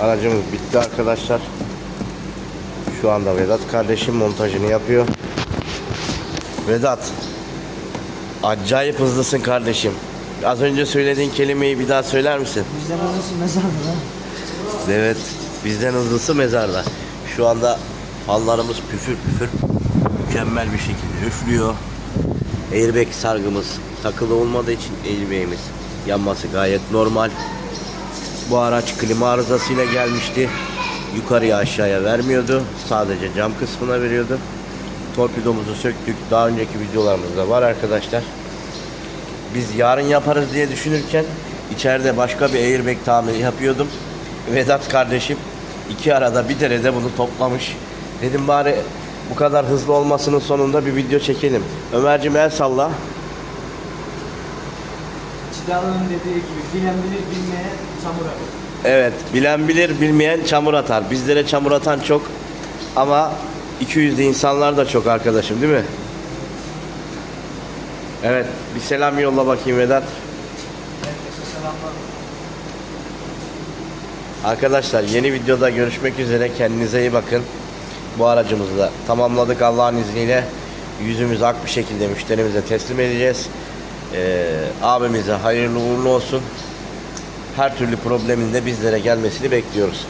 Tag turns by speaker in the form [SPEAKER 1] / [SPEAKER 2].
[SPEAKER 1] Aracımız bitti arkadaşlar. Şu anda Vedat kardeşim montajını yapıyor. Vedat. Acayip hızlısın kardeşim. Az önce söylediğin kelimeyi bir daha söyler misin?
[SPEAKER 2] Bizden arası mezar mı lan?
[SPEAKER 1] Evet. Bizden hızlısı mezarda. Şu anda fallarımız püfür püfür mükemmel bir şekilde üflüyor. Airbag sargımız takılı olmadığı için airbag'imiz yanması gayet normal. Bu araç klima arızasıyla gelmişti. Yukarıya aşağıya vermiyordu. Sadece cam kısmına veriyordu. Torpidomuzu söktük. Daha önceki videolarımızda var arkadaşlar. Biz yarın yaparız diye düşünürken içeride başka bir airbag tamiri yapıyordum. Vedat kardeşim iki arada bir derede bunu toplamış. Dedim bari bu kadar hızlı olmasının sonunda bir video çekelim. Ömerciğim el salla.
[SPEAKER 2] Çidalı'nın dediği gibi bilen bilir bilmeye çamur akır.
[SPEAKER 1] Evet bilen bilir bilmeyen çamur atar. Bizlere çamur atan çok ama 200'lü insanlar da çok arkadaşım değil mi? Evet bir selam yolla bakayım Vedat.
[SPEAKER 2] Herkese selamlar.
[SPEAKER 1] Arkadaşlar yeni videoda görüşmek üzere. Kendinize iyi bakın. Bu aracımızı da tamamladık Allah'ın izniyle. Yüzümüz ak bir şekilde müşterimize teslim edeceğiz. Ee, abimize hayırlı uğurlu olsun. Her türlü problemin de bizlere gelmesini bekliyoruz.